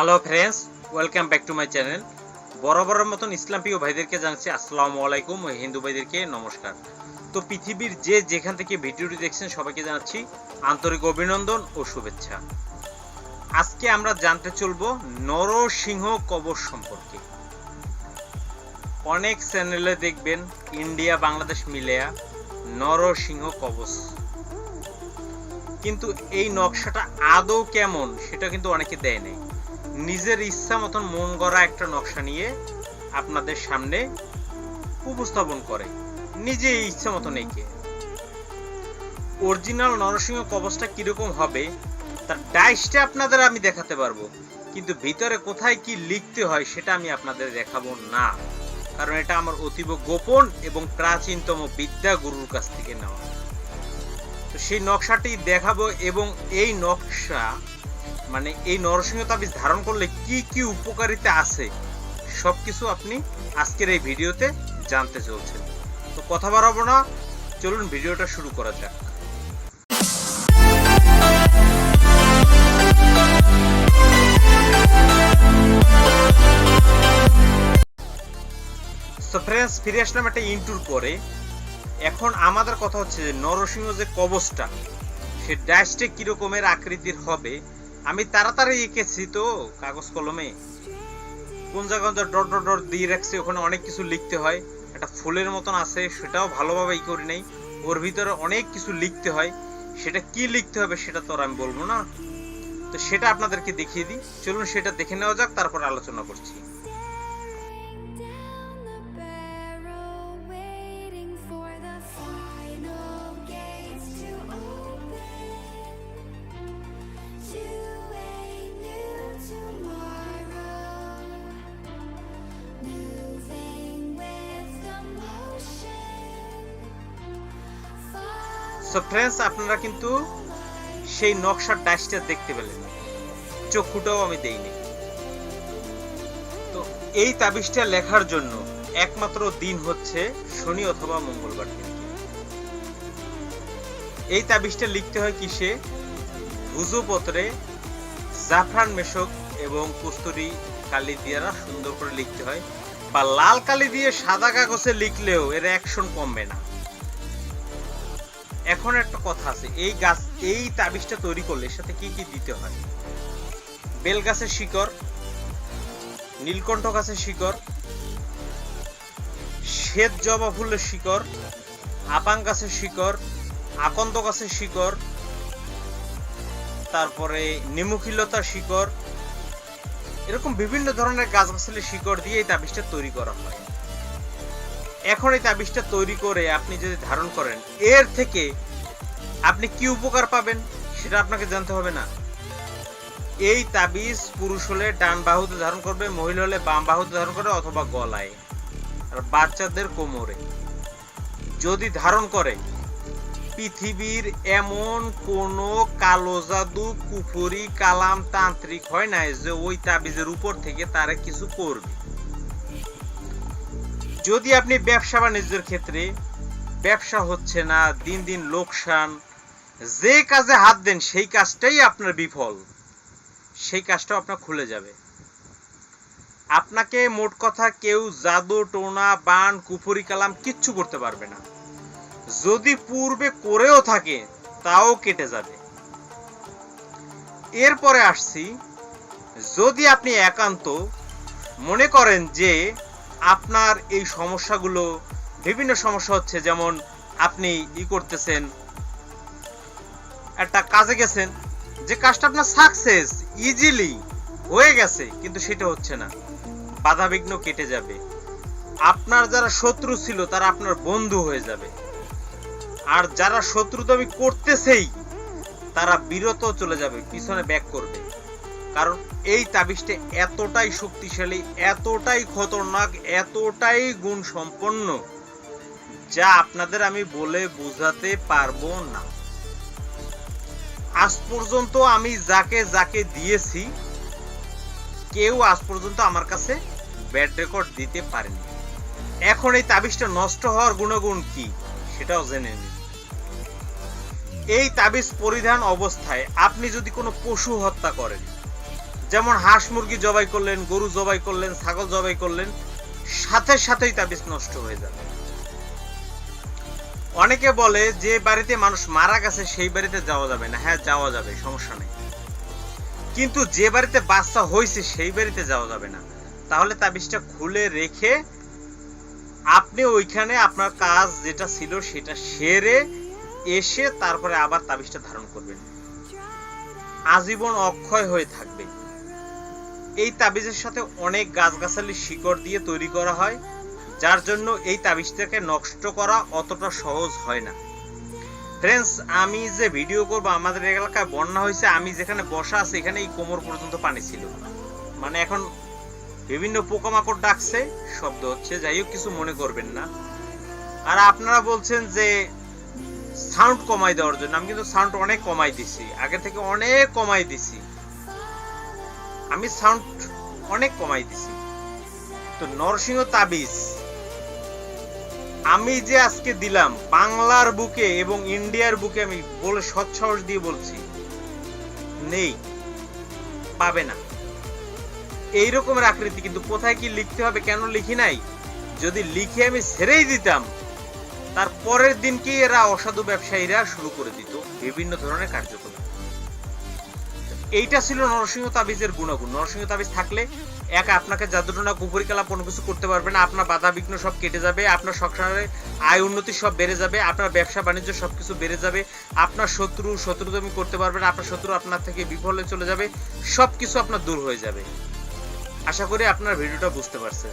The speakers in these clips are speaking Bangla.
Hello friends welcome back to my channel বরাবরের মতন ইসলাম প্রিয় ভাইদেরকে জানাচ্ছি আসসালামু আলাইকুম হিন্দু ভাইদেরকে নমস্কার। তো পৃথিবীর যে যেখান থেকে ভিডিওটি দেখছেন সবাইকে জানাচ্ছি আন্তরিক অভিনন্দন ও শুভেচ্ছা। আজকে আমরা জানতে চলবো নরসিংহ কবর সম্পর্কে। অনেক চ্যানেলে দেখবেন ইন্ডিয়া, বাংলাদেশ মিলেয়া নরসিংহ কবচ। কিন্তু এই নকশাটা আদৌ কেমন, সেটা কিন্তু অনেকে দেয় নাই। নিজের ইচ্ছা মতন মন গড়া একটা নকশা নিয়ে আপনাদের সামনে উপস্থাপন করে। নিজে ইচ্ছা মতন এঁকে। অরিজিনাল নরসিংহ কবচটা কীরকম হবে, তার ডাইসটা আপনাদের আমি দেখাতে পারব, কিন্তু ভিতরে কোথায় কি লিখতে হয় সেটা আমি আপনাদের দেখাবো না। কারণ এটা আমার অতীব গোপন এবং প্রাচীনতম বিদ্যা গুরুর কাছ থেকে নেওয়া। তো সেই নকশাটি দেখাবো এবং এই নকশা মানে এই নরসিংহ তাবিজ ধারণ করলে কি কি উপকারিতা আছে, সবকিছু আপনি আজকের এই ভিডিওতে জানতে চলছেন। তো কথা বাড়াবো না, চলুন ভিডিওটা শুরু করা যাক। তো ফিরে আসলাম একটা ইন্টুর পরে। এখন আমাদের কথা হচ্ছে যে নরসিংহ যে কবচটা, সে ড্যাশটা কিরকমের আকৃতির হবে আমি তাড়াতাড়ি এঁকেছি তো কাগজ কলমে। কোন জায়গায় ডট ডট ডট দিয়ে রাখছি, ওখানে অনেক কিছু লিখতে হয়। একটা ফুলের মতন আছে, সেটাও ভালোভাবে ই করি নাই। ওর ভিতরে অনেক কিছু লিখতে হয়। সেটা কি লিখতে হবে সেটা তো আর আমি বলব না। তো সেটা আপনাদেরকে দেখিয়ে দিই। চলুন সেটা দেখে নেওয়া যাক, তারপর আলোচনা করছি। সো ফ্রেন্ডস আপনারা কিন্তু সেই নকশার ডাইসটা দেখতে পেলেন। চক্ষুটাও আমি দেইনি। তো এই তাবিজটা লেখার জন্য একমাত্র দিন হচ্ছে শনি অথবা মঙ্গলবার দিন। এই তাবিজটা লিখতে হয় কিসে? ভুজুপত্রে জাফরান মেশক এবং কস্তুরি কালি দিয়ে সুন্দর করে লিখতে হয়। বা লাল কালি দিয়ে সাদা কাগজে লিখলেও এর অ্যাকশন কমবে না। এখন একটা কথা আছে, এই গাছ, এই তাবিজটা তৈরি করলে সাথে কি কি দিতে হয়? বেল গাছের শিকড়, নীলকণ্ঠ গাছের শিকড়, শ্বেত জবা ফুলের শিকড় আপাং গাছের শিকড়, আকন্দ গাছের শিকড়, তারপরে নিমুখিলতার শিকড়, এরকম বিভিন্ন ধরনের গাছ গাছগাছালির শিকড় দিয়ে এই তাবিজটা তৈরি করা হয়। এখন এই তাবিজটা তৈরি করে আপনি যদি ধারণ করেন, এর থেকে আপনি কি উপকার পাবেন সেটা আপনাকে জানতে হবে না। এই তাবিজ পুরুষ হলে ডান বাহুতে ধারণ করবে, মহিলা হলে বাম বাহুতে ধারণ করবে অথবা গলায়। আর বাচ্চাদের কোমরে। যদি ধারণ করে, পৃথিবীর এমন কোন কালো জাদু, কুফরি, কালাম, তান্ত্রিক হয় না যে ওই তাবিজের উপর থেকে তারা কিছু করবে। যদি আপনি ব্যবসা বাণিজ্যের ক্ষেত্রে ব্যবসা হচ্ছে না, দিন দিন লোকসান, যে কাজে হাত দেন সেই কাজটাই আপনার বিফল, সেই কাজটাও আপনার খুলে যাবে। আপনাকে মোট কথা কেউ জাদু, টোনা, বান, কুফরি, কালাম কিচ্ছু করতে পারবে না। যদি পূর্বে করেও থাকে, তাও কেটে যাবে। এরপরে আসছি, যদি আপনি একান্ত মনে করেন যে আপনার এই সমস্যাগুলো বিভিন্ন সমস্যা হচ্ছে, যেমন আপনি ই করতেছেন, একটা কাজে গেছেন, যে কাজটা আপনার সাকসেস ইজিলি হয়ে গেছে, কিন্তু সেটা হচ্ছে না। বাধা বিঘ্ন কেটে যাবে। আপনার যারা শত্রু ছিল, তারা আপনার বন্ধু হয়ে যাবে। আর যারা শত্রু দাবি করতেছেই, তারা বিরত চলে যাবে, পিছনে ব্যাক করবে। কারণ এই তাবিজটা এতটাই শক্তিশালী, এতটাই খতরনাক, এতটাই গুণ সম্পন্ন যা আপনাদের আমি বলে বোঝাতে পারব না। আজ পর্যন্ত আমি যাকে যাকে দিয়েছি, কেউ আজ পর্যন্ত আমার কাছে ব্যাড রেকর্ড দিতে পারেনি। এখন এই তাবিজটা নষ্ট হওয়ার গুণগুণ কি, সেটাও জেনে নিন। এই তাবিজ পরিধান অবস্থায় আপনি যদি কোনো পশু হত্যা করেন যেমন হাঁস মুরগি জবাই করলেন, গরু জবাই করলেন, ছাগল জবাই করলেন, সাথে সাথেই তাবিজ নষ্ট হয়ে যাবে। অনেকে বলে যে বাড়িতে মানুষ মারা গেছে, সেই বাড়িতে যাওয়া যাবে না। হ্যাঁ যাওয়া যাবে, সমস্যা নেই। কিন্তু যে বাড়িতে বাচ্চা হয়েছে, সেই বাড়িতে যাওয়া যাবে না। তাহলে তাবিজটা খুলে রেখে আপনি ওইখানে আপনার কাজ যেটা ছিল, সেটা সেরে এসে তারপরে আবার তাবিজটা ধারণ করবেন। আজীবন অক্ষয় হয়ে থাকবে। এই তাবিজের সাথে অনেক গাছগাছালি শিকড় দিয়ে তৈরি করা হয়, যার জন্য এই তাবিজটাকে নষ্ট করা অতটা সহজ হয় না। ফ্রেন্ডস আমি যে ভিডিও করব, আমাদের এলাকায় বন্যা হয়েছে, আমি যেখানে বসা আছি, এখানে এই কোমর পর্যন্ত পানি ছিল মানে এখন বিভিন্ন পোকামাকড় ডাকছে, শব্দ হচ্ছে, যাই হোক, কিছু মনে করবেন না। আর আপনারা বলছেন যে সাউন্ড কমাই দেওয়ার জন্য, আমি কিন্তু সাউন্ড অনেক কমাই দিছি, আগে থেকে অনেক কমাই দিছি। আমি সাউন্ড অনেক কমাই দিছি। তো নরসিংহ তাবিজ, আমি যে আজকে দিলাম, বাংলার বুকে এবং ইন্ডিয়ার বুকে আমি বলে সৎসাহস দিয়ে বলছি, নেই, পাবে না। এই রকমের আকৃতি, কিন্তু কোথায় কি লিখতে হবে, কেন লিখি নাই? যদি লিখে আমি ছেড়েই দিতাম, তার পরের দিনকে এরা অসাধু ব্যবসায়ীরা শুরু করে দিত, বিভিন্ন ধরনের কার্যক্রম। এইটা ছিল নরসিংহ তাবিজের গুণাগুণ। নরসিংহ তাবিজ থাকলে একা আপনাকে জাদুটনা কুপরিকালা কোনো কিছু করতে পারবে না। আপনার বাধা বিঘ্ন সব কেটে যাবে, আপনার সংসারে আয় উন্নতি সব বেড়ে যাবে, আপনার ব্যবসা বাণিজ্য সব কিছু বেড়ে যাবে, আপনার শত্রু শত্রুদমি করতে পারবে না, আপনার শত্রু আপনার থেকে বিফলে চলে যাবে, সব কিছু আপনার দূর হয়ে যাবে। আশা করি আপনার ভিডিওটা বুঝতে পারছেন।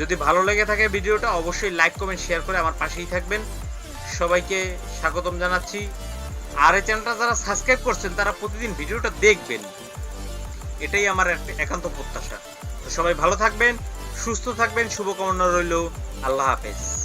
যদি ভালো লেগে থাকে ভিডিওটা, অবশ্যই লাইক কমেন্ট শেয়ার করে আমার পাশেই থাকবেন। সবাইকে স্বাগতম জানাচ্ছি। আর এই চ্যানেলটা যারা সাবস্ক্রাইব করছেন, তারা প্রতিদিন ভিডিওটা দেখবেন। এটাই আমার একান্ত প্রত্যাশা। সবাই ভালো থাকবেন, সুস্থ থাকবেন, শুভকামনা রইল। আল্লাহ হাফেজ।